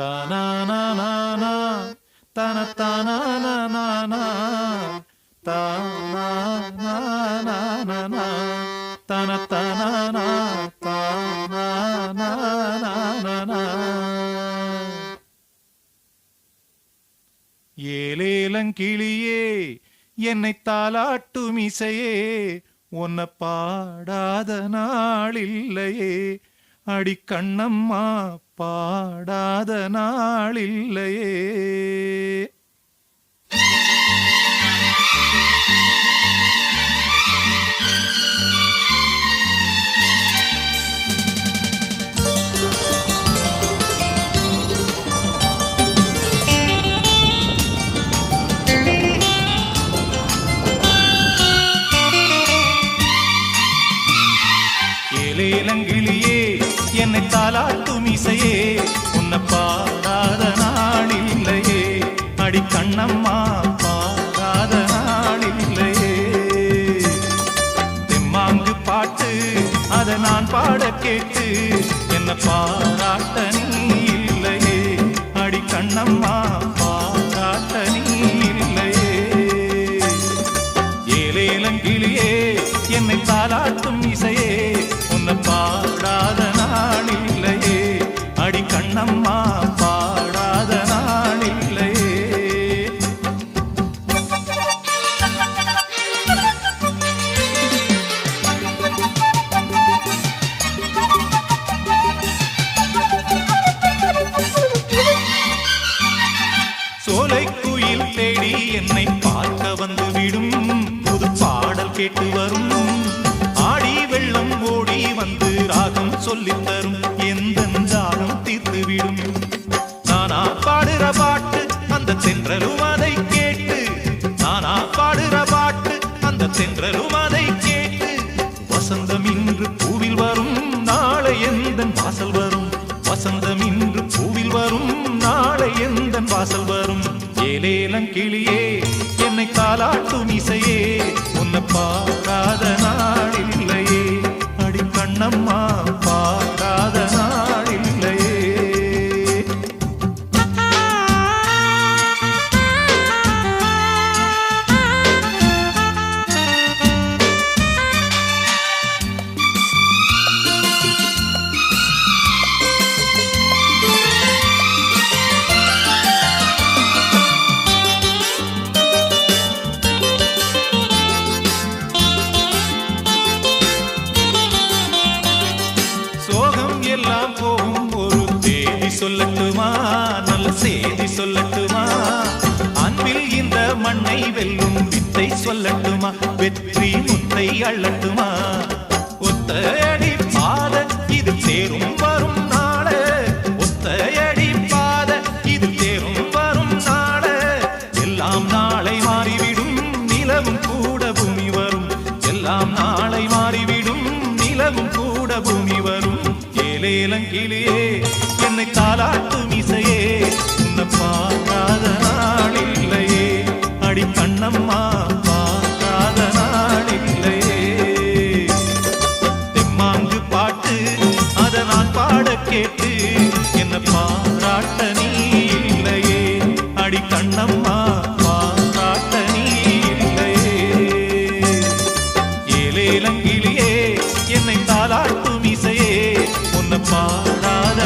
தானானானானா, தனத்தானானானானா, தானானானானா, தனத்தானானா, தானானானானா. ஏலேலங்கிளியே என்னை தாலாட்டும் இசையே உன்னை பாடாத நாளில்லையே அடி கண்ணம்மா பாடாத நாளில்லையே. ஏலேலங்கிளியே என்னை தாலாட்டும் இசையே. உன்னை பாடாத நாள் இல்லையே. அடி கண்ணம்மா பாடாத நாள் இல்லையே. தெம்மாங்கு பாட்டு அதை நான் பாட கேட்டு என்னை பாராட்ட நீ இல்லையே. அடி கண்ணம்மா பாராட்ட நீ இல்லையே. ஏலேலங்கிளியே என்னை தாலாட்டும் இசையே. உன்னை பாடா கேட்டு வரும் ஆடி வெள்ளம் ஓடி வந்து ராகம் சொல்லித் தரும். எந்த ஜாகம் தீர்த்துவிடும். நானா பாடுற பாட்டு அந்த தென்றலும் அதை கேட்டு. நானா பாடுற பாட்டு அந்த தென்றலும் அதை கேட்டு. வசந்தம் இன்று பூவில் வரும் நாளை எந்த வாசல் வரும்? வசந்தம் இன்று பூவில் வரும் நாளை எந்த வாசல் வரும்? ஏலேலம் கிளியே என்னை தாலாட்டும் இசையே சொல்லட்டுமா? நல்ல செய்தி சொல்லட்டுமா? அன்பில் இந்த மண்ணை வெல்லும் வித்தை சொல்லட்டுமா? வெற்றி முத்தை அள்ளட்டுமா? ஒத்தையடி பாத இது சேரும் வரும் நாள. ஒத்தையடி பாத இது தேரும் வரும் நாள. எல்லாம் நாளை மாறிவிடும் நிலவும் கூட பூமி வரும். எல்லாம் நாளை மாறிவிடும் நிலவும் கூட பூமி வரும். ஏலேலங்கிளியே தாலாட்டும் இசையே உன்னை பார்க்காத நாள் இல்லையே. அடி கண்ணம்மா பார்க்காத நாள் இல்லையே. தெம்மாங்கு பாட்டு அதை நான் பாட கேட்டு என்னை பாராட்ட நீ இல்லையே. அடி கண்ணம்மா பாராட்ட நீ இல்லையே. ஏலேலங்கிலியே இசையே உன்னை பாடாத